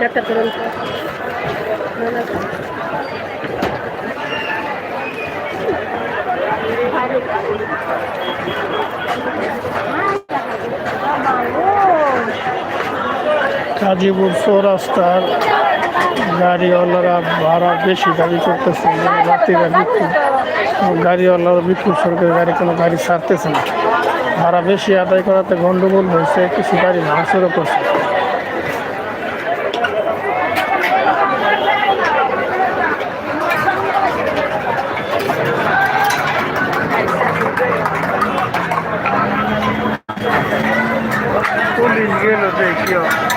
Doctor পর্যন্ত Thank you. Gazipur চৌরাস্তার গাড়িওয়ালারা ভাড়া বেশি দাবি করতেছে যাত্রীরা বিক্ষোভ গাড়িওয়ালারা বিক্ষোভ সরকারি গাড়ি, কোনো গাড়ি ছাড়তেছে না। ভাড়া বেশি আদায় করাতে গন্ডগোল হয়েছে, কিছু গাড়ি ভাঙচুরও করছে। পুলিশ গেল দেখি সামনে